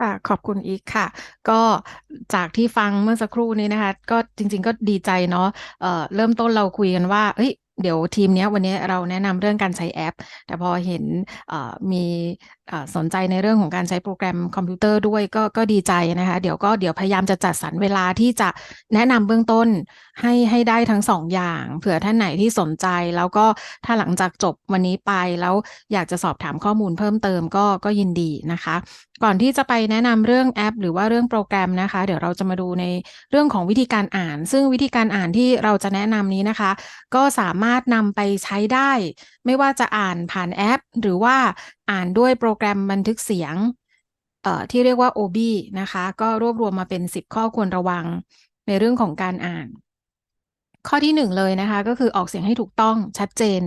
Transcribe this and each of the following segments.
ค่ะขอบคุณอีกค่ะ ก็จากที่ฟังเมื่อสักครู่นี้นะคะ ก็จริง ๆ ก็ดีใจเนาะเอ่อเริ่มต้นเราคุยกันว่าเฮ้ยเดี๋ยวทีมเนี้ยวันนี้เราแนะนำเรื่องการใช้แอป แต่พอเห็นเอ่อมีเอ่อสนใจในเรื่องของการใช้โปรแกรมคอมพิวเตอร์ด้วยก็ก็ดีใจนะคะ เดี๋ยวก็เดี๋ยวพยายามจะจัดสรรเวลาที่จะแนะนำเบื้องต้นให้ให้ได้ทั้งสองอย่างเผื่อท่านไหนที่สนใจ แล้วก็ถ้าหลังจากจบวันนี้ไปแล้วอยากจะสอบถามข้อมูลเพิ่มเติมก็ก็ยินดีนะคะ ก่อนที่จะไปแนะนำเรื่องแอป หรือว่าเรื่องโปรแกรมนะคะ เดี๋ยวเราจะมาดูในเรื่องของวิธีการอ่าน ซึ่งวิธีการอ่านที่เราจะแนะนำนี้นะคะ ก็สามารถนำไปใช้ได้ ไม่ว่าจะอ่านผ่านแอป หรือว่าอ่านด้วยโปรแกรมบันทึกเสียงที่เรียกว่า OB นะคะ ก็รวบรวมมาเป็น 10 ข้อควรระวังในเรื่องของการอ่าน ข้อที่หนึ่งเลยนะคะ ก็คือออกเสียงให้ถูกต้องชัดเจน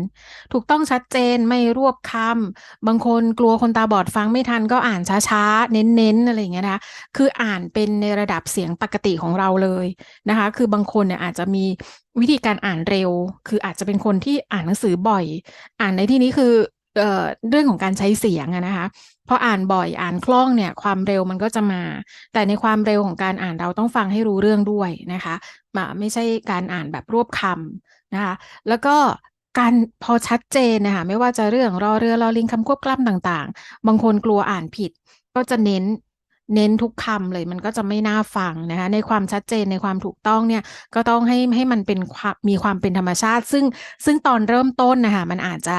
ถูกต้องชัดเจนไม่รวบคำบางคนกลัวคนตาบอดฟังไม่ทันก็อ่านช้าๆ เน้นๆอะไรอย่างเงี้ยนะคะคืออ่านเป็นในระดับเสียงปกติของเราเลยนะคะ คือบางคนเนี่ยอาจจะมีวิธีการอ่านเร็ว คืออาจจะเป็นคนที่อ่านหนังสือบ่อย อ่านในที่นี้คือ เเรื่องของการใช้เสียงนะคะพออ่านบ่อยอ่านคล่องเนี่ยความเร็วมันก็จะมา แต่ในความเร็วของการอ่านเราต้องฟังให้รู้เรื่องด้วยนะคะมาไม่ใช่การอ่านแบบรวบคำนะคะแล้วก็การพอชัดเจนนะคะไม่ว่าจะเรื่องรอเรือรอลิงคำควบกล้ำต่างๆ บางคนกลัวอ่านผิด ก็จะเน้น เน้นทุกคำเลยมันก็จะไม่น่าฟังนะคะในความชัดเจนในความถูกต้องเนี่ยก็ต้องให้ให้มันเป็นมีความเป็นธรรมชาติ ซึ่งซึ่งตอนเริ่มต้นนะคะมันอาจจะ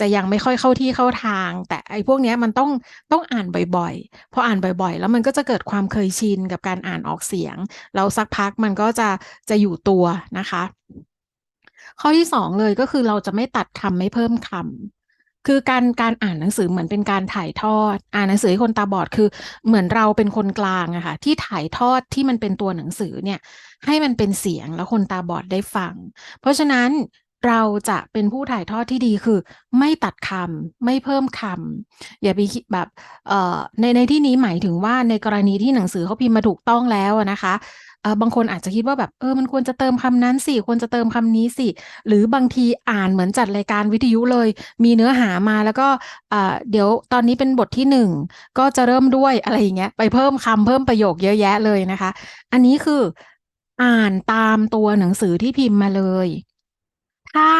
จะยังไม่ค่อยเข้าที่เข้าทาง แต่ไอ้พวกเนี้ยมันต้องต้องอ่านบ่อยๆพออ่านบ่อยๆ แล้วมันก็จะเกิดความเคยชินกับการอ่านออกเสียงแล้วสักพักมันก็จะจะอยู่ตัวนะคะ ข้อที่สองเลยก็คือเราจะไม่ตัดคำไม่เพิ่มคำ คือการการอ่านหนังสือเหมือนเป็นการถ่ายทอด อ่านหนังสือให้คนตาบอดคือเหมือนเราเป็นคนกลางอะค่ะที่ถ่ายทอดที่มันเป็นตัวหนังสือเนี่ย ให้มันเป็นเสียงแล้วคนตาบอดได้ฟัง เพราะฉะนั้นเราจะเป็นผู้ถ่ายทอดที่ดีคือ ไม่ตัดคำไม่เพิ่มคำอย่าไปคิดแบบเอ่อในในที่นี้หมายถึงว่าในกรณีที่หนังสือเขาพิมพ์มาถูกต้องแล้วนะคะ เออบางคนอาจจะคิดว่าแบบเออมันควรจะเติมคำนั้นสิควรจะเติมคำนี้สิ หรือบางทีอ่านเหมือนจัดรายการวิทยุเลย มีเนื้อหามาแล้วก็เอ่าเดี๋ยวตอนนี้เป็นบทที่หนึ่งก็จะเริ่มด้วยอะไรอย่างเงี้ยไปเพิ่มคำเพิ่มประโยคเยอะแยะเลยนะคะ อันนี้คืออ่านตามตัวหนังสือที่พิมพ์มาเลย ถ้า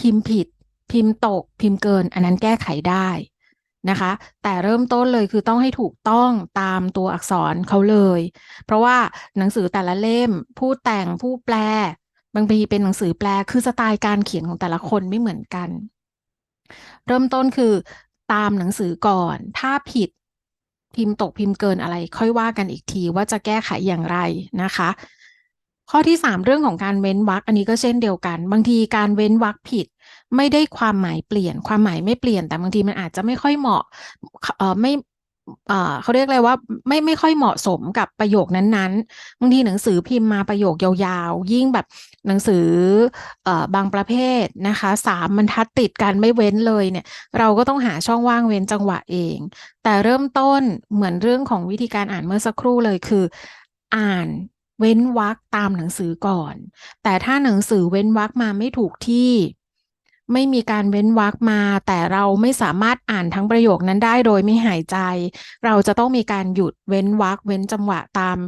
พิมพ์ผิด พิมพ์ตก พิมพ์เกิน อันนั้นแก้ไขได้ นะคะ แต่เริ่มต้นเลยคือต้องให้ถูกต้องตามตัวอักษรเขาเลย เพราะว่าหนังสือแต่ละเล่ม ผู้แต่งผู้แปล บางทีเป็นหนังสือแปลคือสไตล์การเขียนของแต่ละคนไม่เหมือนกัน เริ่มต้นคือตามหนังสือก่อน ถ้าผิดพิมพ์ตกพิมพ์เกินอะไร ค่อยว่ากันอีกทีว่าจะแก้ไขอย่างไรนะคะ ข้อที่สามเรื่องของการเว้นวรรคอันนี้ก็เช่นเดียวกัน บางทีการเว้นวรรคผิด ไม่ได้ความหมายเปลี่ยน ความหมายไม่เปลี่ยน แต่บางทีมันอาจจะไม่ค่อยเหมาะเอ่อไม่เอ่อเขาเรียกอะไรว่าไม่ไม่ค่อยเหมาะสมกับประโยคนั้นๆบางทีหนังสือพิมพ์มาประโยคยาวๆ ยิ่งแบบหนังสือเอ่อบางประเภทนะคะสามบรรทัดติดกันไม่เว้นเลยเนี่ย เราก็ต้องหาช่องว่างเว้นจังหวะเอง แต่เริ่มต้นเหมือนเรื่องของวิธีการอ่านเมื่อสักครู่เลยคือ อ่านเว้นวรรคตามหนังสือก่อน แต่ถ้าหนังสือเว้นวรรคมาไม่ถูกที่ ไม่มีการเว้นวรรคมา แต่เราไม่สามารถอ่านทั้งประโยคนั้นได้โดยไม่หายใจ เราจะต้องมีการหยุดเว้นวรรคเว้นจังหวะตาม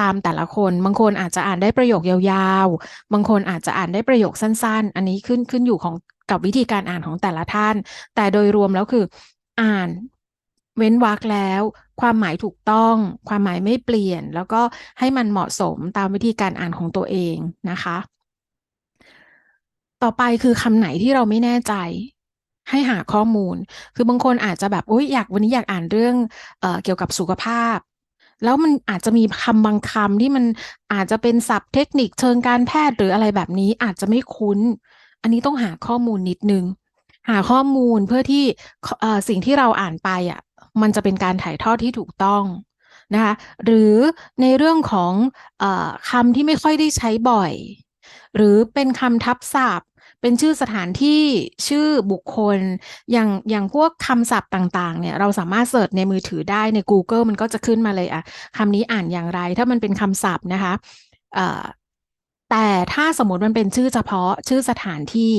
ตามแต่ละคน บางคนอาจจะอ่านได้ประโยคยาวๆ บางคนอาจจะอ่านได้ประโยคสั้น ๆ อันนี้ขึ้นขึ้นอยู่ของกับวิธีการอ่านของแต่ละท่าน แต่โดยรวมแล้วคืออ่านเว้นวรรคแล้ว ความหมายถูกต้อง ความหมายไม่เปลี่ยน แล้วก็ให้มันเหมาะสมตามวิธีการอ่านของตัวเองนะคะ ต่อไปคือคำไหนที่เราไม่แน่ใจ ให้หาข้อมูล คือบางคนอาจจะแบบอุ้ยอยากวันนี้อยากอ่านเรื่องเออเกี่ยวกับสุขภาพ แล้วมันอาจจะมีคำบางคำที่มันอาจจะเป็นศัพท์เทคนิคเชิงการแพทย์หรืออะไรแบบนี้อาจจะไม่คุ้น อันนี้ต้องหาข้อมูลนิดนึง หาข้อมูลเพื่อที่สิ่งที่เราอ่านไปอะมันจะเป็นการถ่ายทอดที่ถูกต้องนะคะหรือในเรื่องของเอ่อคำที่ไม่ค่อยได้ใช้บ่อย หรือเป็นคำทับศัพท์ เป็นชื่อสถานที่ชื่อบุคคล อย่างอย่างพวกคำศัพท์ต่าง ๆ เนี่ย เราสามารถเสิร์ชในมือถือได้ใน Google มันก็จะขึ้นมาเลยอะคำนี้อ่านอย่างไร ถ้ามันเป็นคำศัพท์นะคะแต่ถ้าสมมติมันเป็นชื่อเฉพาะชื่อสถานที่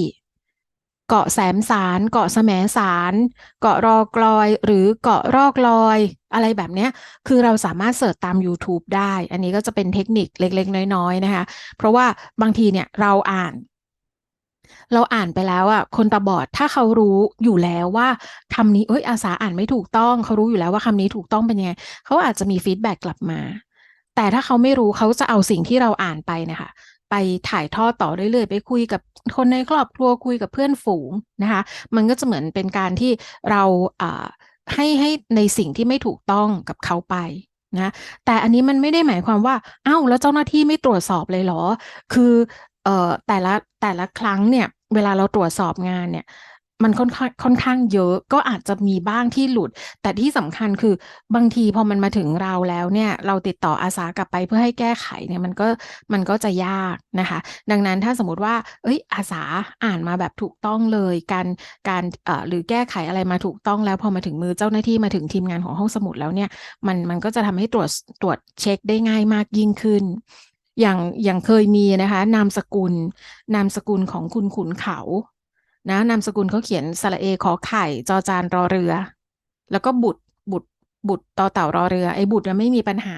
เกาะแสมสาร เกาะแสมสาร เกาะรอกลอย หรือเกาะรอกลอย อะไรแบบเนี้ยคือเราสามารถเสิร์ชตาม YouTube ได้ อันนี้ก็จะเป็นเทคนิคเล็ก ๆ น้อย ๆ นะคะ เพราะว่าบางทีเนี่ยเราอ่าน เราอ่านไปแล้วอะคนตาบอดถ้าเขารู้อยู่แล้วว่าคำนี้เอ้ยอาสาอ่านไม่ถูกต้อง เขารู้อยู่แล้วว่าคำนี้ถูกต้องเป็นยังไงเขาอาจจะมีฟีดแบ็กกลับมา แต่ถ้าเขาไม่รู้เขาจะเอาสิ่งที่เราอ่านไปนะคะไปถ่ายทอดต่อเรื่อยๆไปคุยกับคนในครอบครัวคุยกับเพื่อนฝูงนะคะ มันก็จะเหมือนเป็นการที่เราให้ให้ในสิ่งที่ไม่ถูกต้องกับเขาไปนะแต่อันนี้มันไม่ได้หมายความว่าอ้าวแล้วเจ้าหน้าที่ไม่ตรวจสอบเลยเหรอ คือเอ่อแต่ละแต่ละครั้งเนี่ย เวลาเราตรวจสอบงานเนี่ย มันค่อนข้างค่อนข้างเยอะก็อาจจะมีบ้างที่หลุด แต่ที่สำคัญคือบางทีพอมันมาถึงเราแล้วเนี่ย เราติดต่ออาสากลับไปเพื่อให้แก้ไขเนี่ยมันก็มันก็จะยากนะคะ ดังนั้นถ้าสมมติว่า เอ้ย อาสาอ่านมาแบบถูกต้องเลย การการเอ่อหรือแก้ไขอะไรมาถูกต้องแล้วพอมาถึงมือเจ้าหน้าที่มาถึงทีมงานของห้องสมุดแล้วเนี่ย มันมันก็จะทำให้ตรวจตรวจเช็คได้ง่ายมากยิ่งขึ้น อย่างอย่างเคยมีนะคะ นามสกุล นามสกุลของคุณขุนเขานะนามสกุลเขาเขียนสระเอขอไข่จอจานรอเรือ แล้วก็บุตรบุตรบุตรต่อเต่ารอเรือไอ้บุตรไม่มีปัญหา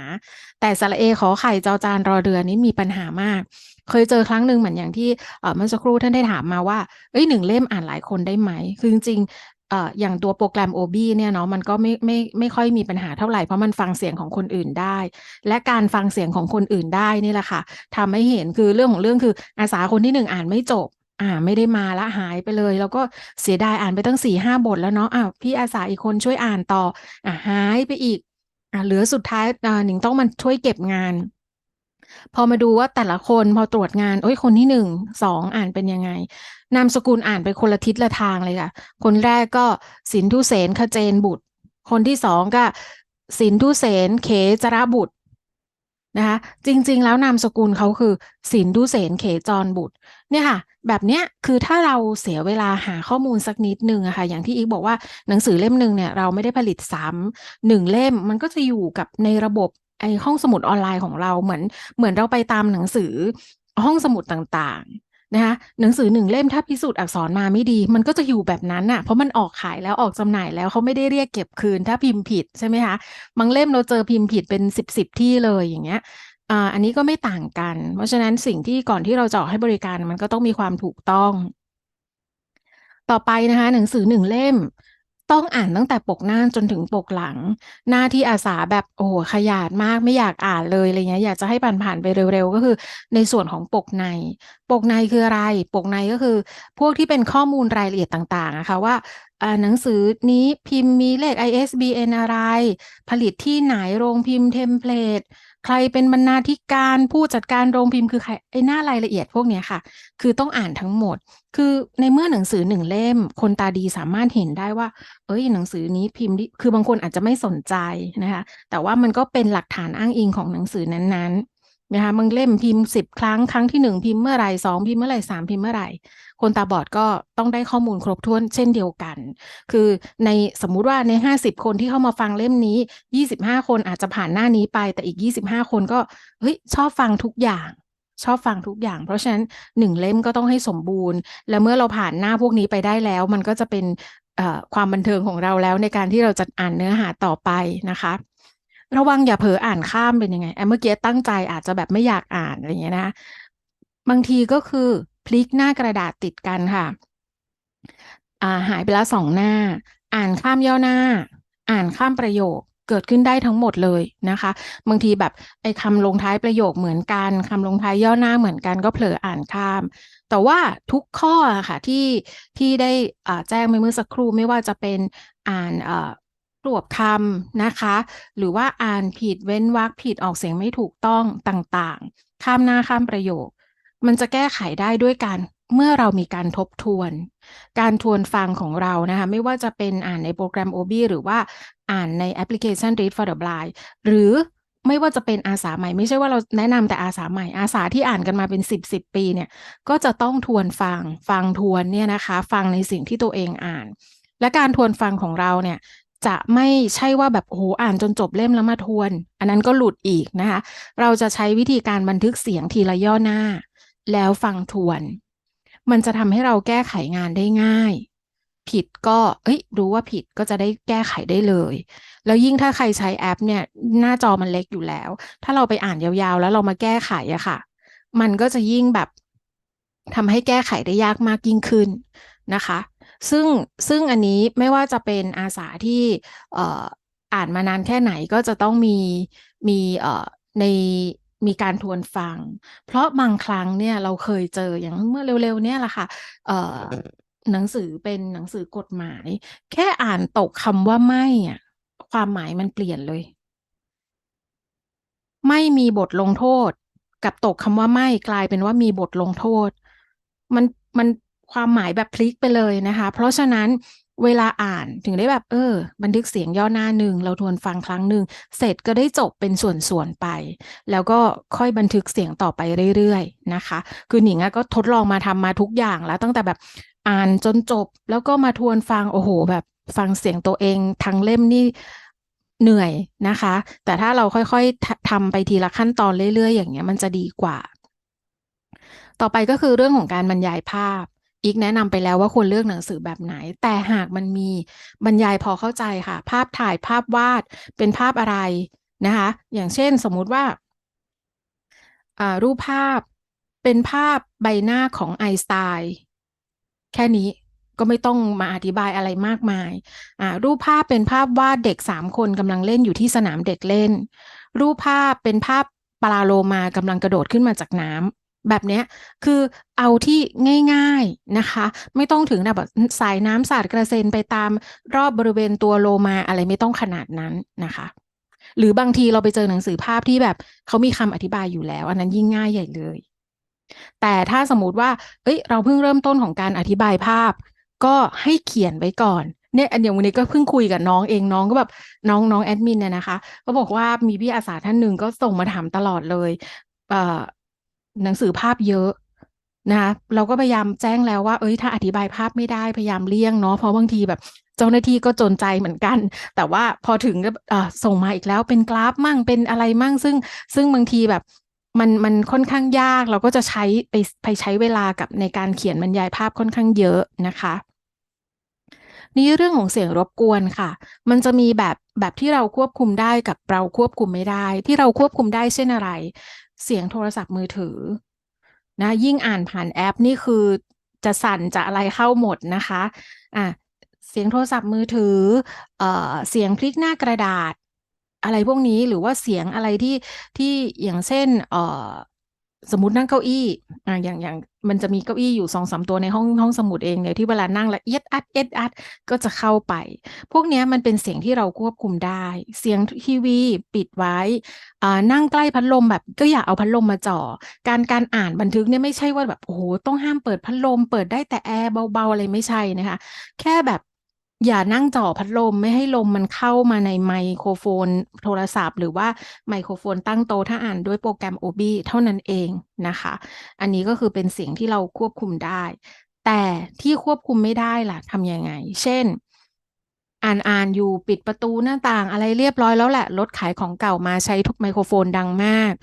แต่สระเอขอไข่จอจานรอเรือนี่มีปัญหามาก เคยเจอครั้งหนึ่งเหมือนอย่างที่เมื่อสักครู่ท่านได้ถามมาว่าเอ้ยหนึ่งเล่มอ่านหลายคนได้ไหม คือจริง เอ่ออย่างตัวโปรแกรม OB เนี่ยเนาะมันก็ไม่ไม่ไม่ค่อยมีปัญหาเท่าไหร่ เพราะมันฟังเสียงของคนอื่นได้ และการฟังเสียงของคนอื่นได้นี่แหละค่ะทำให้เห็นคือเรื่องของเรื่องคืออาสาคนที่หนึ่งอ่านไม่จบ อ่าไม่ได้มาละหายไปเลย แล้วก็เสียดายอ่านไปตั้งสี่ห้าบทแล้วเนาะอ้าวพี่อาสาอีกคนช่วยอ่านต่ออ่าหายไปอีกอ่าเหลือสุดท้ายอ่าหนิงต้องมันช่วยเก็บงาน พอมาดูว่าแต่ละคนพอตรวจงาน โอ้ยคนที่หนึ่งสองอ่านเป็นยังไง นามสกุลอ่านไปคนละทิศละทางเลยค่ะ คนแรกก็สินทุเสนขเจนบุตร คนที่สองก็สินทุเสนเขจระบุตรนะคะจริงๆ แล้วนามสกุลเขาคือสินทุเสนเขจรบุตร เนี่ยค่ะ แบบเนี้ยคือถ้าเราเสียเวลาหาข้อมูลสักนิดหนึ่งอะค่ะอย่างที่อีกบอกว่าหนังสือเล่มหนึ่งเนี่ยเราไม่ได้ผลิตซ้ำหนึ่งเล่มมันก็จะอยู่กับในระบบ ไอห้องสมุดออนไลน์ของเราเหมือนเหมือนเราไปตามหนังสือห้องสมุดต่างๆนะคะหนังสือหนึ่งเล่มถ้าพิสูจน์อักษรมาไม่ดี มันก็จะอยู่แบบนั้นน่ะเพราะมันออกขายแล้วออกจำหน่ายแล้วเขาไม่ได้เรียกเก็บคืน ถ้าพิมพ์ผิดใช่ไหมคะบางเล่มเราเจอพิมพ์ผิดเป็นสิบสิบที่เลยอย่างเงี้ยอ่าอันนี้ก็ไม่ต่างกัน เพราะฉะนั้นสิ่งที่ก่อนที่เราจะออกให้บริการมันก็ต้องมีความถูกต้อง ต่อไปนะคะหนังสือหนึ่งเล่ม ต้องอ่านตั้งแต่ปกหน้าจนถึงปกหลัง หน้าที่อาสาแบบโอ้โหขยาดมากไม่อยากอ่านเลยอะไรเงี้ยอยากจะให้ผ่านๆไปเร็วๆ ก็คือ ในส่วนของปกใน ปกในคืออะไร ปกในก็คือ พวกที่เป็นข้อมูลรายละเอียดต่างๆนะคะว่าหนังสือนี้พิมพ์มีเลข ISBN อะไร ผลิตที่ไหนโรงพิมพ์เทมเพลต ใครเป็นบรรณาธิการผู้จัดการโรงพิมพ์คือใครไอ้หน้ารายละเอียดพวกนี้ค่ะ คือต้องอ่านทั้งหมด คือในเมื่อหนังสือหนึ่งเล่ม คนตาดีสามารถเห็นได้ว่า เอ้ยหนังสือนี้พิมพ์คือบางคนอาจจะไม่สนใจนะคะ แต่ว่ามันก็เป็นหลักฐานอ้างอิงของหนังสือนั้นๆ นะคะบางเล่มพิมพ์สิบครั้งครั้งที่หนึ่งพิมพ์เมื่อไหร่สองพิมพ์เมื่อไหร่สามพิมพ์เมื่อไหร่ คนตาบอดก็ต้องได้ข้อมูลครบถ้วนเช่นเดียวกัน คือในสมมุติว่าในห้าสิบคนที่เข้ามาฟังเล่มนี้ยี่สิบห้าคนอาจจะผ่านหน้านี้ไป แต่อีกยี่สิบห้าคนก็เฮ้ยชอบฟังทุกอย่างชอบฟังทุกอย่าง เพราะฉะนั้นหนึ่งเล่มก็ต้องให้สมบูรณ์ และเมื่อเราผ่านหน้าพวกนี้ไปได้แล้ว มันก็จะเป็นความบันเทิงของเราแล้วในการที่เราจะอ่านเนื้อหาต่อไปนะคะ ระวังอย่าเผลออ่านข้ามเป็นยังไงไอ้เมื่อกี้ตั้งใจอาจจะแบบไม่อยากอ่านอะไรเงี้ยนะ บางทีก็คือพลิกหน้ากระดาษติดกันค่ะ อ่าหายไปแล้วสองหน้า อ่านข้ามย่อหน้า อ่านข้ามประโยคเกิดขึ้นได้ทั้งหมดเลยนะคะ บางทีแบบไอ้คำลงท้ายประโยคเหมือนกันคำลงท้ายย่อหน้าเหมือนกันก็เผลออ่านข้าม แต่ว่าทุกข้อค่ะที่ที่ได้อ่าแจ้งไปเมื่อสักครู่ไม่ว่าจะเป็นอ่าน อ่ารวบคำนะคะ หรือว่าอ่านผิดเว้นวรรคผิดออกเสียงไม่ถูกต้องต่างๆ ข้ามหน้าข้ามประโยค มันจะแก้ไขได้ด้วยการเมื่อเรามีการทบทวน การทวนฟังของเรานะคะ ไม่ว่าจะเป็นอ่านในโปรแกรม OB หรือว่าอ่านในแอปพลิเคชัน Read for the Blind หรือไม่ว่าจะเป็นอาสาใหม่ ไม่ใช่ว่าเราแนะนำแต่อาสาใหม่ อาสาที่อ่านกันมาเป็นสิบสิบปีเนี่ย ก็จะต้องทวนฟัง ฟังทวนเนี่ยนะคะ ฟังในสิ่งที่ตัวเองอ่าน และการทวนฟังของเราเนี่ย จะไม่ใช่ว่าแบบโอ้โหอ่านจนจบเล่มแล้วมาทวน อันนั้นก็หลุดอีกนะคะ เราจะใช้วิธีการบันทึกเสียงทีละย่อหน้า แล้วฟังทวน มันจะทำให้เราแก้ไขงานได้ง่าย ผิดก็เอ้ยรู้ว่าผิดก็จะได้แก้ไขได้เลย แล้วยิ่งถ้าใครใช้แอปเนี่ยหน้าจอมันเล็กอยู่แล้ว ถ้าเราไปอ่านยาวๆ แล้วเรามาแก้ไขอะค่ะ มันก็จะยิ่งแบบทำให้แก้ไขได้ยากมากยิ่งขึ้นนะคะ ซึ่งซึ่งอันนี้ไม่ว่าจะเป็นอาสาที่อ่ออ่านมานานแค่ไหนก็จะต้องมีมีในมีการทวนฟัง เพราะบางครั้งเนี่ยเราเคยเจออย่างเมื่อเร็วๆเนี่ยแหละค่ะเออหนังสือเป็นหนังสือกฎหมาย แค่อ่านตกคำว่าไม่อะความหมายมันเปลี่ยนเลย ไม่มีบทลงโทษ กับตกคำว่าไม่กลายเป็นว่ามีบทลงโทษ มันมัน ความหมายแบบพลิกไปเลยนะคะ เพราะฉะนั้นเวลาอ่านถึงได้แบบเออ บันทึกเสียงย่อหน้าหนึ่งเราทวนฟังครั้งหนึ่งเสร็จก็ได้จบเป็นส่วนๆไป แล้วก็ค่อยบันทึกเสียงต่อไปเรื่อยๆนะคะ คือหนิงก็ทดลองมาทำมาทุกอย่างแล้วตั้งแต่แบบอ่านจนจบ แล้วก็มาทวนฟังโอ้โห แบบฟังเสียงตัวเองทั้งเล่มนี่เหนื่อยนะคะ แต่ถ้าเราค่อยๆทำไปทีละขั้นตอนเรื่อยๆ อย่างเงี้ยมันจะดีกว่า ต่อไปก็คือเรื่องของการบรรยายภาพ อีกแนะนำไปแล้วว่าควรเลือกหนังสือแบบไหน แต่หากมันมีบรรยายพอเข้าใจค่ะ ภาพถ่ายภาพวาดเป็นภาพอะไรนะคะ อย่างเช่นสมมุติว่ารูปภาพเป็นภาพใบหน้าของไอสไตน์แค่นี้ก็ไม่ต้องมาอธิบายอะไรมากมาย รูปภาพเป็นภาพวาดเด็กสามคนกำลังเล่นอยู่ที่สนามเด็กเล่น รูปภาพเป็นภาพปลาโลมากำลังกระโดดขึ้นมาจากน้ำ แบบนี้คือเอาที่ง่าย ๆนะคะ ไม่ต้องถึงแบบสายน้ำสาดกระเซ็นไปตามรอบบริเวณตัวโลมาอะไรไม่ต้องขนาดนั้นนะคะ หรือบางทีเราไปเจอหนังสือภาพที่แบบเขามีคำอธิบายอยู่แล้ว อันนั้นยิ่งง่ายใหญ่เลย แต่ถ้าสมมติว่า เอ้ย เราเพิ่งเริ่มต้นของการอธิบายภาพ ก็ให้เขียนไว้ก่อนเนี่ยอันอย่างวันนี้ก็เพิ่งคุยกับน้องเองน้องก็แบบน้องน้องแอดมินเนี่ยนะคะ ก็บอกว่ามีพี่อาสาท่านหนึ่งก็ส่งมาถามตลอดเลยเอ่อ หนังสือภาพเยอะนะคะเราก็พยายามแจ้งแล้วว่า เอ้ยถ้าอธิบายภาพไม่ได้พยายามเลี่ยงเนาะเพราะบางทีแบบเจ้าหน้าที่ก็จนใจเหมือนกัน แต่ว่าพอถึงก็ส่งมาอีกแล้วเป็นกราฟมั่งเป็นอะไรมั่ง ซึ่งซึ่งบางทีแบบมันมันค่อนข้างยากเราก็จะใช้ไปไปใช้เวลากับในการเขียนบรรยายภาพค่อนข้างเยอะนะคะนี่เรื่องของเสียงรบกวนค่ะ มันจะมีแบบแบบที่เราควบคุมได้กับเราควบคุมไม่ได้ ที่เราควบคุมได้เช่นอะไร เสียงโทรศัพท์มือถือ นะ ยิ่งอ่านผ่านแอปนี่คือจะสั่นจะอะไรเข้าหมดนะคะอะเสียงโทรศัพท์มือถือเอ่อเสียงคลิกหน้ากระดาษ อะไรพวกนี้หรือว่าเสียงอะไรที่ที่อย่างเช่นเอ่อ สมมตินั่งเก้าอี้อ่าอย่างอย่างมันจะมีเก้าอี้อยู่สองสามตัวในห้องห้องสมุดเองเนี่ยที่เวลานั่งล้วเอ็ดอัดเอ็ดอัดก็จะเข้าไป พวกนี้มันเป็นเสียงที่เราควบคุมได้ เสียงทีวีปิดไว้อ่านั่งใกล้พัดลมแบบ ก็อย่าเอาพัดลมมาจ่อ การการอ่านบันทึกเนี่ยไม่ใช่ว่าแบบโอ้โหต้องห้ามเปิดพัดลม เปิดได้แต่แอร์เบาๆอะไรไม่ใช่นะคะ แค่แบบ อย่านั่งจ่อพัดลมไม่ให้ลมมันเข้ามาในไมโครโฟนโทรศัพท์ หรือว่าไมโครโฟนตั้งโตถ้าอ่านด้วยโปรแกรม OB เท่านั้นเองนะคะ อันนี้ก็คือเป็นเสียงที่เราควบคุมได้ แต่ที่ควบคุมไม่ได้ล่ะทำยังไง เช่น อ่านอ่านอยู่ปิดประตูหน้าต่างอะไรเรียบร้อยแล้วแหละรถขายของเก่ามาใช้ทุกไมโครโฟนดังมาก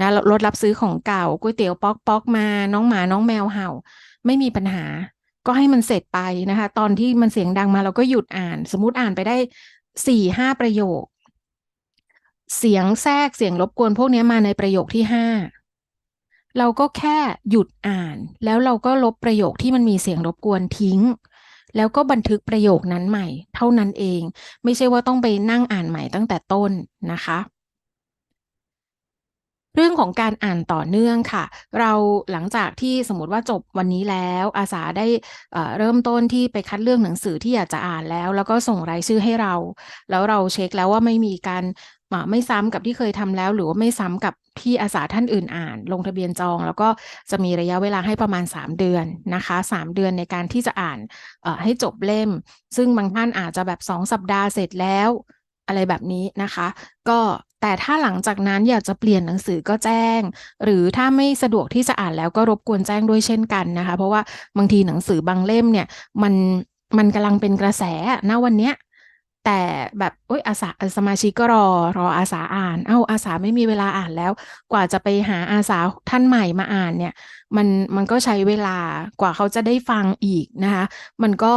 นะรถรับซื้อของเก่าก๋วยเตี๋ยวป๊อกป๊อกมาน้องหมาน้องแมวเห่า ไม่มีปัญหา ก็ให้มันเสร็จไปนะคะ ตอนที่มันเสียงดังมาเราก็หยุดอ่าน สมมติอ่านไปได้สี่ห้าประโยค เสียงแทรกเสียงรบกวนพวกนี้มาในประโยคที่ห้าเราก็แค่หยุดอ่าน แล้วเราก็ลบประโยคที่มันมีเสียงรบกวนทิ้ง แล้วก็บันทึกประโยคนั้นใหม่ เท่านั้นเอง ไม่ใช่ว่าต้องไปนั่งอ่านใหม่ตั้งแต่ต้นนะคะ เรื่องของการอ่านต่อเนื่องค่ะ เราหลังจากที่สมมติว่าจบวันนี้แล้วอาสาได้เริ่มต้นที่ไปคัดเลือกหนังสือที่อยากจะอ่านแล้ว แล้วก็ส่งรายชื่อให้เรา แล้วเราเช็คแล้วว่าไม่มีการไม่ซ้ำกับที่เคยทำแล้ว หรือว่าไม่ซ้ำกับที่อาสาท่านอื่นอ่าน ลงทะเบียนจอง แล้วก็จะมีระยะเวลาให้ประมาณ 3 เดือนนะคะ 3 เดือนในการที่จะอ่านให้จบเล่ม ซึ่งบางท่านอาจจะแบบ 2 สัปดาห์เสร็จแล้วอะไรแบบนี้นะคะ ก็ แต่ถ้าหลังจากนั้นอยากจะเปลี่ยนหนังสือก็แจ้ง หรือถ้าไม่สะดวกที่จะอ่านแล้วก็รบกวนแจ้งด้วยเช่นกันนะคะ เพราะว่าบางทีหนังสือบางเล่มเนี่ยมันมันกำลังเป็นกระแสณวันเนี้ยแต่แบบโอ๊ยอาสาสมาชิกก็รอรออาสาอ่าน เอ้าอาสาไม่มีเวลาอ่านแล้ว กว่าจะไปหาอาสาท่านใหม่มาอ่านเนี่ย มันมันก็ใช้เวลากว่าเขาจะได้ฟังอีกนะคะ มันก็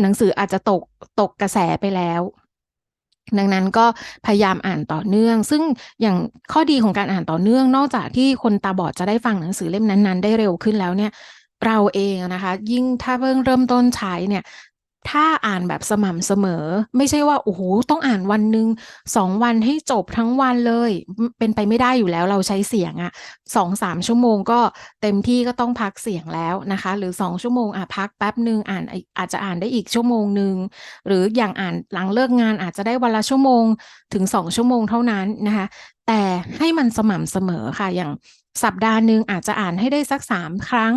หนังสืออาจจะตกตกกระแสไปแล้ว ดังนั้นก็พยายามอ่านต่อเนื่อง ซึ่งอย่างข้อดีของการอ่านต่อเนื่อง นอกจากที่คนตาบอดจะได้ฟังหนังสือเล่มนั้นๆ ได้เร็วขึ้นแล้วเนี่ยเราเองนะคะ ยิ่งถ้าเพิ่งเริ่มต้นใช้เนี่ย ถ้าอ่านแบบสม่ำเสมอ ไม่ใช่ว่าโอ้โหต้องอ่านวันหนึ่งสองวันให้จบทั้งวันเลย เป็นไปไม่ได้อยู่แล้วเราใช้เสียงอะสองสามชั่วโมงก็เต็มที่ก็ต้องพักเสียงแล้วนะคะ หรือสองชั่วโมงอะพักแป๊บหนึ่งอ่านอาจจะอ่านได้อีกชั่วโมงหนึ่งหรืออย่างอ่านหลังเลิกงานอาจจะได้วันละชั่วโมงถึงสองชั่วโมงเท่านั้นนะคะ แต่ให้มันสม่ำเสมอค่ะอย่างสัปดาห์หนึ่งอาจจะอ่านให้ได้สักสามครั้ง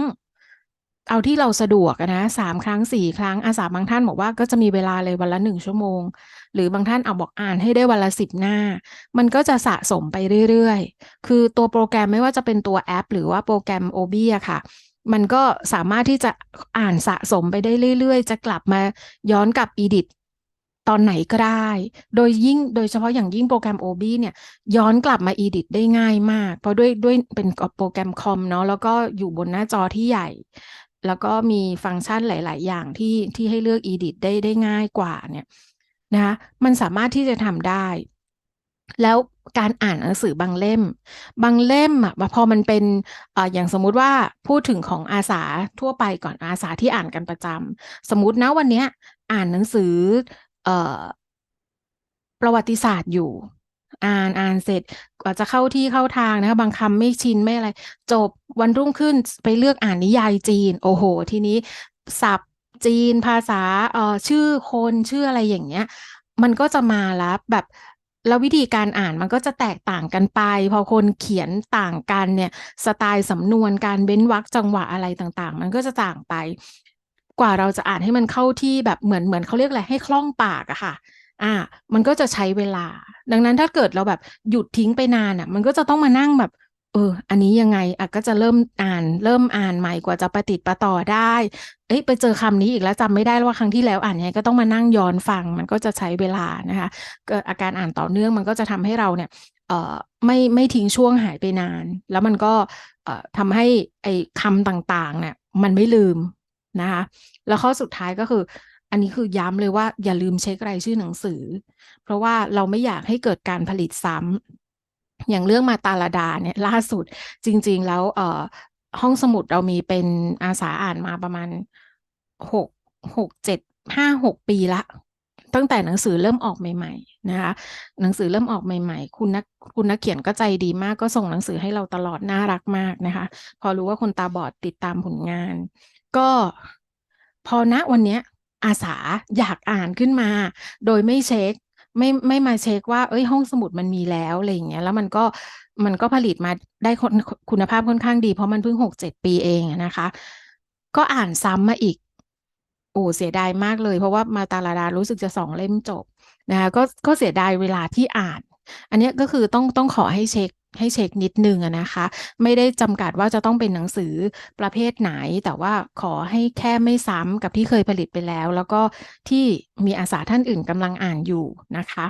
เอาที่เราสะดวกนะสามครั้งสี่ครั้งอาสาบางท่านบอกว่าก็จะมีเวลาเลยวันละหนึ่งชั่วโมง หรือบางท่านเอาบอกอ่านให้ได้วันละสิบหน้า มันก็จะสะสมไปเรื่อยๆ คือตัวโปรแกรมไม่ว่าจะเป็นตัวแอป หรือว่าโปรแกรม OB อะค่ะ มันก็สามารถที่จะอ่านสะสมไปได้เรื่อยๆ จะกลับมาย้อนกลับอีดิทตอนไหนก็ได้ โดยยิ่ง โดยเฉพาะอย่างยิ่งโปรแกรม OB เนี่ย ย้อนกลับมาอีดิทได้ง่ายมาก เพราะด้วยด้วยเป็นโปรแกรมคอมเนาะ แล้วก็อยู่บนหน้าจอที่ใหญ่ แล้วก็มีฟังก์ชันหลาย ๆ อย่างที่ที่ให้เลือก edit ได้ได้ง่ายกว่าเนี่ยนะคะมันสามารถที่จะทำได้ แล้วการอ่านหนังสือบางเล่ม บางเล่มอะพอมันเป็นออย่างสมมุติว่าพูดถึงของอาสาทั่วไปก่อนอาสาที่อ่านกันประจำสมมตินะวันนี้อ่านหนังสืออประวัติศาสตร์อยู่ อ่านอ่านเสร็จกว่าจะเข้าที่เข้าทางนะคะบางคำไม่ชินไม่อะไร จบวันรุ่งขึ้นไปเลือกอ่านนิยายจีน โอ้โห ทีนี้ศัพท์จีนภาษาเอ่อชื่อคนชื่ออะไรอย่างเงี้ย มันก็จะมาแล้วแบบแล้ววิธีการอ่านมันก็จะแตกต่างกันไป พอคนเขียนต่างกันเนี่ย สไตล์สำนวนการเบ้นวรรคจังหวะอะไรต่างๆ มันก็จะต่างไป กว่าเราจะอ่านให้มันเข้าที่แบบเหมือนเหมือนเขาเรียกอะไรให้คล่องปากอะค่ะ อ่ามันก็จะใช้เวลา ดังนั้นถ้าเกิดเราแบบหยุดทิ้งไปนานอะ มันก็จะต้องมานั่งแบบ เออ อันนี้ยังไงอะก็จะเริ่มอ่าน เริ่มอ่านใหม่กว่าจะประติดประต่อได้ เอ้ยไปเจอคำนี้อีกแล้วจำไม่ได้ว่าครั้งที่แล้วอ่านยังไงก็ต้องมานั่งย้อนฟัง มันก็จะใช้เวลานะคะเกิดอาการอ่านต่อเนื่องมันก็จะทำให้เราเนี่ยเอ่อไม่ไม่ทิ้งช่วงหายไปนาน แล้วมันก็เอ่อทำให้ไอ้คำต่างๆเนี่ยมันไม่ลืมนะคะแล้วข้อสุดท้ายก็คือ อันนี้คือย้ำเลยว่าอย่าลืมเช็ครายชื่อหนังสือ เพราะว่าเราไม่อยากให้เกิดการผลิตซ้ำอย่างเรื่องมาตาลาดาเนี่ยล่าสุดจริง ๆ แล้วเอ่อห้องสมุดเรามีเป็นอาสาอ่านมาประมาณหกหกเจ็ดห้าหกปีละ ตั้งแต่หนังสือเริ่มออกใหม่ๆนะคะหนังสือเริ่มออกใหม่ ๆ คุณนักคุณนักเขียนก็ใจดีมากก็ส่งหนังสือให้เราตลอดน่ารักมากนะคะ พอรู้ว่าคนตาบอดติดตามผลงาน ก็พอณวันนี้ อาสาอยากอ่านขึ้นมา โดยไม่เช็คไม่ไม่มาเช็คว่า เอ้ยห้องสมุดมันมีแล้วอะไรอย่างเงี้ยแล้วมันก็มันก็ผลิตมาได้คุณภาพค่อนข้างดี เพราะมันเพิ่งหกเจ็ดปีเองนะคะ ก็อ่านซ้ำมาอีก โอ้เสียดายมากเลย เพราะว่ามาตาลาดารู้สึกจะสองเล่มจบนะคะก็ก็เสียดายเวลาที่อ่าน อันนี้ก็คือต้องต้องขอให้เช็ค ให้เช็คนิดนึงนะคะ ไม่ได้จำกัดว่าจะต้องเป็นหนังสือประเภทไหน แต่ว่าขอให้แค่ไม่ซ้ำกับที่เคยผลิตไปแล้ว แล้วก็ที่มีอาสาท่านอื่นกำลังอ่านอยู่นะคะ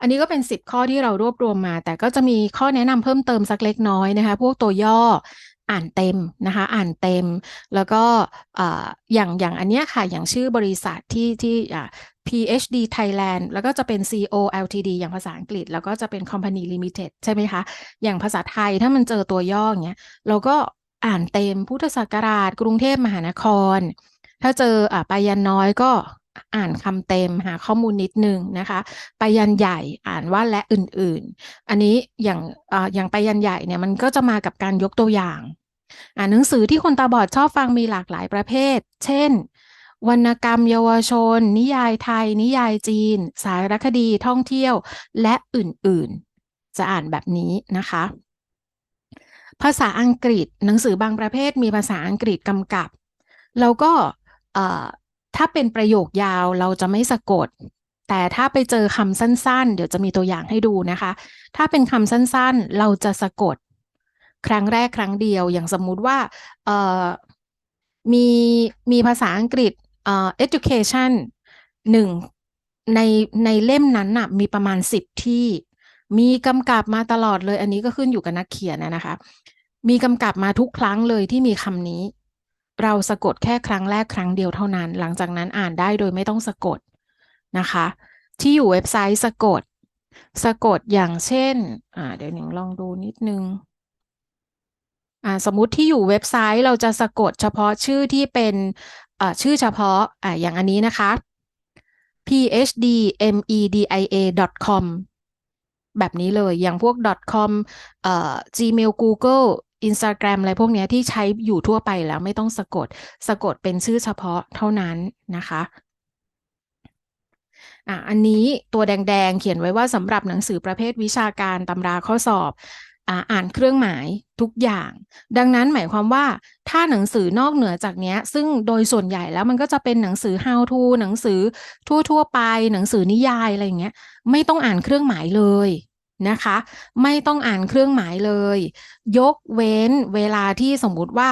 อันนี้ก็เป็น 10 ข้อที่เรารวบรวมมา แต่ก็จะมีข้อแนะนำเพิ่มเติมสักเล็กน้อยนะคะ พวกตัวย่อ อ่านเต็มนะคะ อ่านเต็ม แล้วก็อย่างอย่างอันนี้ค่ะ อย่างชื่อบริษัทที่ที่ PhD Thailand แล้วก็จะเป็น CO Ltd อย่างภาษาอังกฤษ แล้วก็จะเป็น Company Limited ใช่ไหมคะ อย่างภาษาไทยถ้ามันเจอตัวย่ออย่างเงี้ยเราก็อ่านเต็มพุทธศักราช กรุงเทพมหานคร ถ้าเจออ่าปายันน้อยก็ อ่านคำเต็มหาข้อมูลนิดนึงนะคะ ไปยันใหญ่อ่านว่าและอื่นๆ อันนี้อย่างออย่างไปยันใหญ่เนี่ยมันก็จะมากับการยกตัวอย่าง อ่านหนังสือที่คนตาบอดชอบฟังมีหลากหลายประเภท เช่น วรรณกรรมเยาวชน นิยายไทย นิยายจีน สารคดีท่องเที่ยวและอื่นๆ จะอ่านแบบนี้นะคะภาษาอังกฤษหนังสือบางประเภทมีภาษาอังกฤษกำกับ แล้วก็ ถ้าเป็นประโยคยาวเราจะไม่สะกด แต่ถ้าไปเจอคำสั้นๆ เดี๋ยวจะมีตัวอย่างให้ดูนะคะ ถ้าเป็นคำสั้นๆ เราจะสะกด ครั้งแรกครั้งเดียว อย่างสมมุติว่ามีมีภาษาอังกฤษ education หนึ่งในในเล่มนั้นน่ะมีประมาณสิบที่ มีกำกับมาตลอดเลย อันนี้ก็ขึ้นอยู่กับนักเขียนนะคะ มีกำกับมาทุกครั้งเลยที่มีคำนี้ เราสะกดแค่ครั้งแรกครั้งเดียวเท่านั้น หลังจากนั้นอ่านได้โดยไม่ต้องสะกดนะคะ ที่อยู่เว็บไซต์สะกด สะกดอย่างเช่นอ่าเดี๋ยวหนึ่งลองดูนิดนึงอ่าสมมุติที่อยู่เว็บไซต์เราจะสะกดเฉพาะชื่อที่เป็นอ่าชื่อเฉพาะอ่าอย่างอันนี้นะคะ phdmedia.com แบบนี้เลยอย่างพวก .com เอ่อ Gmail Google Instagram อะไรพวกนี้ที่ใช้อยู่ทั่วไปแล้วไม่ต้องสะกด สะกดเป็นชื่อเฉพาะเท่านั้นนะคะอะอันนี้ตัวแดงๆ เขียนไว้ว่าสำหรับหนังสือประเภทวิชาการตำราข้อสอบอ่านเครื่องหมายทุกอย่าง ดังนั้นหมายความว่าถ้าหนังสือนอกเหนือจากนี้ซึ่งโดยส่วนใหญ่แล้วมันก็จะเป็นหนังสือ how to หนังสือทั่ว ๆ ไป หนังสือนิยายอะไรอย่างเงี้ยไม่ต้องอ่านเครื่องหมายเลย นะคะ ไม่ต้องอ่านเครื่องหมายเลย ยกเว้นเวลาที่สมมุติว่า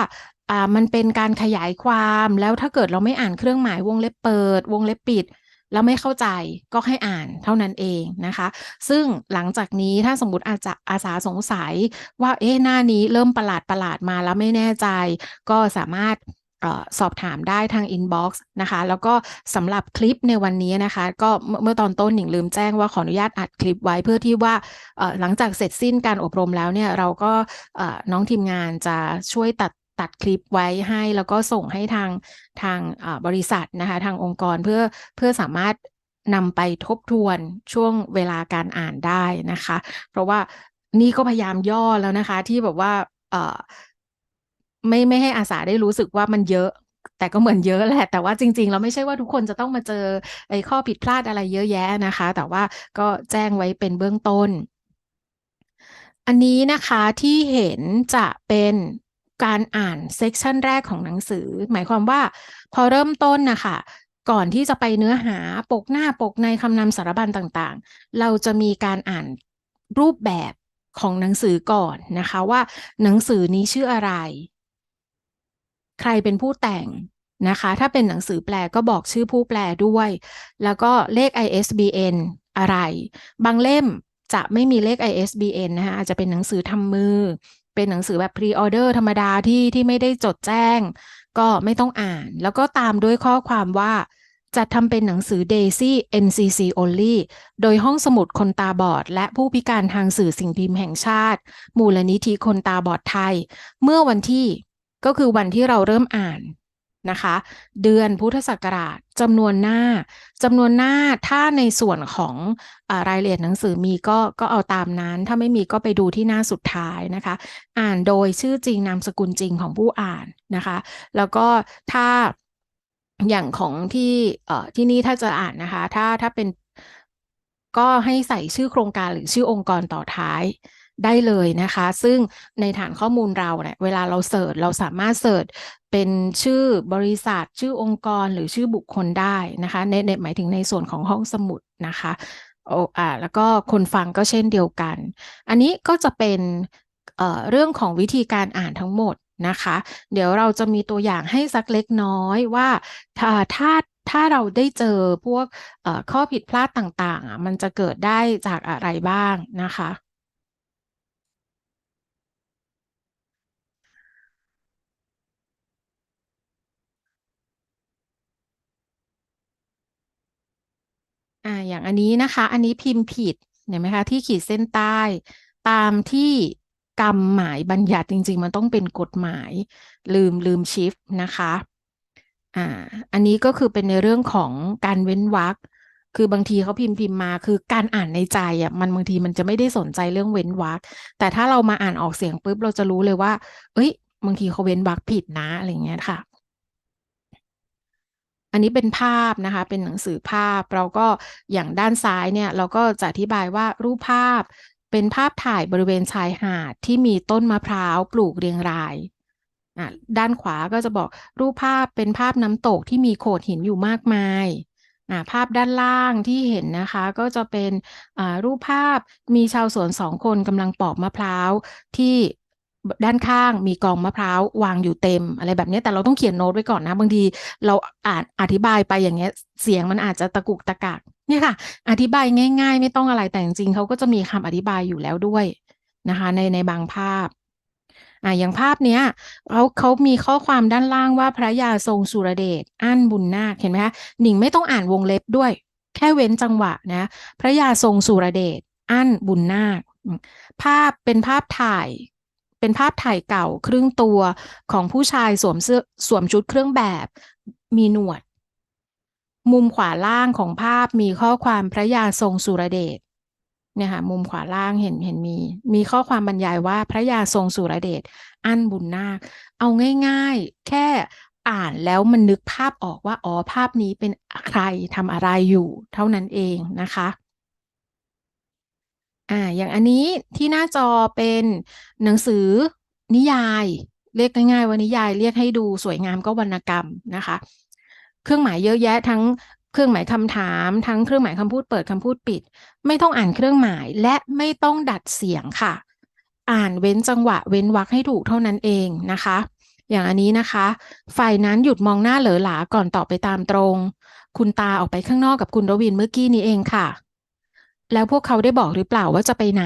อ่ามันเป็นการขยายความแล้วถ้าเกิดเราไม่อ่านเครื่องหมายวงเล็บเปิด วงเล็บปิด แล้วไม่เข้าใจก็ให้อ่านเท่านั้นเองนะคะ ซึ่งหลังจากนี้ถ้าสมมติอาจจะอาสาสงสัยว่าเอ๊ะหน้านี้เริ่มประหลาดประหลาดมาแล้วไม่แน่ใจ ก็สามารถ สอบถามได้ทางอินบ็อกซ์นะคะ แล้วก็สำหรับคลิปในวันนี้นะคะ ก็เมื่อตอนต้นหนิงลืมแจ้งว่าขออนุญาตอัดคลิปไว้เพื่อที่ว่าหลังจากเสร็จสิ้นการอบรมแล้วเนี่ยเราก็น้องทีมงานจะช่วยตัดตัดคลิปไว้ให้แล้วก็ส่งให้ทางทางบริษัทนะคะทางองค์กรเพื่อเพื่อสามารถนำไปทบทวนช่วงเวลาการอ่านได้นะคะ เพราะว่านี่ก็พยายามย่อแล้วนะคะที่แบบว่า ไม่ไม่ให้อาสาได้รู้สึกว่ามันเยอะ แต่ก็เหมือนเยอะแหละ แต่ว่าจริงๆเราไม่ใช่ว่าทุกคนจะต้องมาเจอไอ้ข้อผิดพลาดอะไรเยอะแยะนะคะ แต่ว่าก็แจ้งไว้เป็นเบื้องต้น อันนี้นะคะที่เห็นจะเป็นการอ่านเซกชันแรกของหนังสือ หมายความว่าพอเริ่มต้นนะคะก่อนที่จะไปเนื้อหาปกหน้าปกในคำนำสารบัญต่างๆ เราจะมีการอ่านรูปแบบของหนังสือก่อนนะคะว่าหนังสือนี้ชื่ออะไร ใครเป็นผู้แต่งนะคะ ถ้าเป็นหนังสือแปลก็บอกชื่อผู้แปลด้วย แล้วก็เลข ISBN อะไร บางเล่มจะไม่มีเลข ISBN นะคะอาจจะเป็นหนังสือทำมือ เป็นหนังสือแบบพรีออเดอร์ธรรมดาที่ที่ไม่ได้จดแจ้ง ก็ไม่ต้องอ่าน แล้วก็ตามด้วยข้อความว่าจัดทำเป็นหนังสือ Daisy NCC Only โดยห้องสมุดคนตาบอด และผู้พิการทางสื่อสิ่งพิมพ์แห่งชาติ มูลนิธิคนตาบอดไทย เมื่อวันที่ ก็คือวันที่เราเริ่มอ่านนะคะ เดือนพุทธศักราชจำนวนหน้าจำนวนหน้าถ้าในส่วนของอรายละเอียดหนังสือมีก็ก็เอาตามนั้น ถ้าไม่มีก็ไปดูที่หน้าสุดท้ายนะคะ อ่านโดยชื่อจริงนามสกุลจริงของผู้อ่านนะคะ แล้วก็ถ้าอย่างของที่ที่นี่ถ้าจะอ่านนะคะ ถ้าถ้าเป็นก็ให้ใส่ชื่อโครงการหรือชื่อองค์กรต่อท้าย ได้เลยนะคะ ซึ่งในฐานข้อมูลเราเนี่ยเวลาเราเสิร์ชเราสามารถเสิร์ชเป็นชื่อบริษัท ชื่อองค์กรหรือชื่อบุคคลได้นะคะในหมายถึงในส่วนของห้องสมุดนะคะโอ้อ่าแล้วก็คนฟังก็เช่นเดียวกัน อันนี้ก็จะเป็นเอ่อเรื่องของวิธีการอ่านทั้งหมดนะคะ เดี๋ยวเราจะมีตัวอย่างให้สักเล็กน้อยว่าถ้าถ้าถ้าเราได้เจอพวกข้อผิดพลาดต่างๆ มันจะเกิดได้จากอะไรบ้างนะคะ อ่าอย่างอันนี้นะคะ อันนี้พิมพ์ผิดเห็นไหมคะ ที่ขีดเส้นใต้ ตามที่กรรมหมายบัญญัติจริง ๆ มันต้องเป็นกฎหมายลืมลืมชิฟนะคะอ่าอันนี้ก็คือเป็นในเรื่องของการเว้นวรรคคือบางทีเขาพิมพ์พิมพ์มา คือการอ่านในใจอะมันบางทีมันจะไม่ได้สนใจเรื่องเว้นวรรคแต่ถ้าเรามาอ่านออกเสียงปุ๊บเราจะรู้เลยว่า เอ้ย บางทีเขาเว้นวรรคผิดนะอะไรเงี้ยค่ะ อันนี้เป็นภาพนะคะ เป็นหนังสือภาพ เราก็อย่างด้านซ้ายเนี่ยเราก็จะอธิบายว่ารูปภาพเป็นภาพถ่ายบริเวณชายหาดที่มีต้นมะพร้าวปลูกเรียงรายด้านขวาก็จะบอกรูปภาพเป็นภาพน้ำตกที่มีโขดหินอยู่มากมายภาพด้านล่างที่เห็นนะคะ ก็จะเป็นรูปภาพมีชาวสวนสองคนกำลังปอกมะพร้าวที่ ด้านข้างมีกองมะพร้าววางอยู่เต็มอะไรแบบนี้แต่เราต้องเขียนโน้ตไว้ก่อนนะ บางทีเราอ่านอธิบายไปอย่างเงี้ยเสียงมันอาจจะตะกุกตะกักเนี่ยค่ะ อธิบายง่าย ๆ ไม่ต้องอะไรแต่จริงๆเขาก็จะมีคำอธิบายอยู่แล้วด้วยนะคะ ในในบางภาพอ่าอย่างภาพเนี้ยเขาเขามีข้อความด้านล่างว่าพระยาทรงสุรเดชอั้นบุญนาคเห็นไหมคะ?หนิงไม่ต้องอ่านวงเล็บด้วย แค่เว้นจังหวะนะ พระยาทรงสุรเดชอั้นบุญนาคภาพเป็นภาพถ่าย เป็นภาพถ่ายเก่าครึ่งตัวของผู้ชายสวมเสื้อสวมชุดเครื่องแบบมีหนวด มุมขวาล่างของภาพมีข้อความพระยาทรงสุรเดชเนี่ยค่ะมุมขวาล่างเห็นเห็นมี มีข้อความบรรยายว่าพระยาทรงสุรเดชอั้นบุญนาค เอาง่าย ๆ แค่อ่านแล้วมันนึกภาพออกว่าอ๋อภาพนี้เป็นใครทำอะไรอยู่ เท่านั้นเองนะคะ อ่า อย่างอันนี้ที่หน้าจอเป็นหนังสือนิยาย เรียกง่ายๆว่านิยายเรียกให้ดูสวยงามก็วรรณกรรมนะคะ เครื่องหมายเยอะแยะทั้งเครื่องหมายคำถามทั้งเครื่องหมายคำพูดเปิดคำพูดปิด ไม่ต้องอ่านเครื่องหมายและไม่ต้องดัดเสียงค่ะ อ่านเว้นจังหวะเว้นวรรคให้ถูกเท่านั้นเองนะคะ อย่างอันนี้นะคะ ฝ่ายนั้นหยุดมองหน้าเหลอหลาก่อนตอบไปตามตรง คุณตาออกไปข้างนอกกับคุณรวินเมื่อกี้นี้เองค่ะ แล้วพวกเขาได้บอกหรือเปล่าว่าจะไปไหน?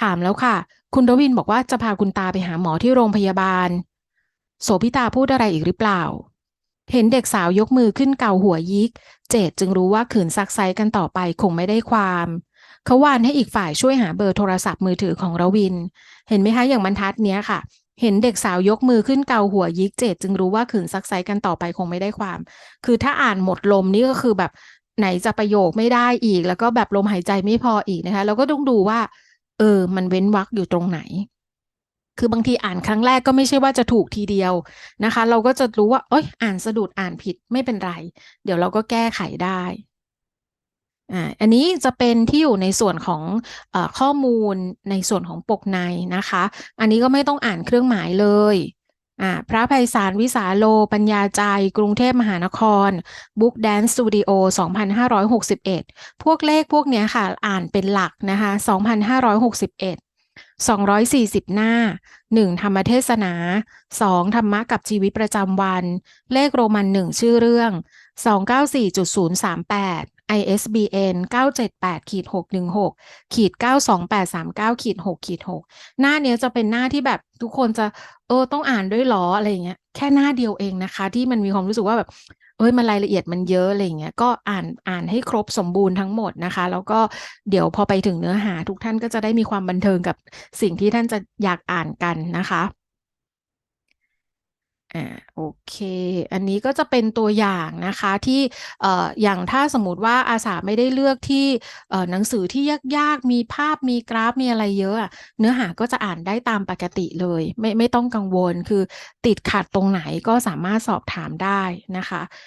ถามแล้วค่ะ คุณรวินบอกว่าจะพาคุณตาไปหาหมอที่โรงพยาบาล โสภิตาพูดอะไรอีกหรือเปล่า?เห็นเด็กสาวยกมือขึ้นเกาหัวยิก เจตจึงรู้ว่าขืนซักไซกันต่อไปคงไม่ได้ความเขาวานให้อีกฝ่ายช่วยหาเบอร์โทรศัพท์มือถือของรวิน เห็นไหมคะอย่างบรรทัดเนี้ยค่ะ เห็นเด็กสาวยกมือขึ้นเกาหัวยิกเจตจึงรู้ว่าขืนซักไซกันต่อไปคงไม่ได้ความ คือถ้าอ่านหมดลมนี่ก็คือแบบ ไหนจะประโยคไม่ได้อีก แล้วก็แบบลมหายใจไม่พออีกนะคะเราก็ต้องดูว่า เออ มันเว้นวรรคอยู่ตรงไหน คือบางทีอ่านครั้งแรกก็ไม่ใช่ว่าจะถูกทีเดียวนะคะ เราก็จะรู้ว่าโอ๊ยอ่านสะดุดอ่านผิดไม่เป็นไร เดี๋ยวเราก็แก้ไขได้อ่าอันนี้จะเป็นที่อยู่ในส่วนของอข้อมูลในส่วนของปกในนะคะ อันนี้ก็ไม่ต้องอ่านเครื่องหมายเลย พระไพศาลวิสาโล ปัญญาใจกรุงเทพมหานคร Book Dance Studio 2561 พวกเลขพวกเนี้ยค่ะ อ่านเป็นหลักนะคะ 2561 240 หน้า 1 ธรรมเทศนา 2 ธรรมะกับชีวิตประจำวัน เลขโรมัน 1 ชื่อเรื่อง 294.038 ISBN 978-616-92839-6-6หน้าเนี้ยจะเป็นหน้าที่แบบทุกคนจะเออต้องอ่านด้วยหรอ?อะไรเงี้ยแค่หน้าเดียวเองนะคะ ที่มันมีความรู้สึกว่าแบบเฮ้ยมันรายละเอียดมันเยอะอะไรเงี้ยก็อ่านอ่านให้ครบสมบูรณ์ทั้งหมดนะคะ แล้วก็เดี๋ยวพอไปถึงเนื้อหาทุกท่านก็จะได้มีความบันเทิงกับสิ่งที่ท่านจะอยากอ่านกันนะคะ อ่าโอเค อันนี้ก็จะเป็นตัวอย่างนะคะที่เอ่ออย่างถ้าสมมติว่าอาสาไม่ได้เลือกที่เอ่อหนังสือที่ยากๆ มีภาพมีกราฟมีอะไรเยอะอะเนื้อหาก็จะอ่านได้ตามปกติเลย ไม่ไม่ต้องกังวลคือติดขัดตรงไหนก็สามารถสอบถามได้นะคะ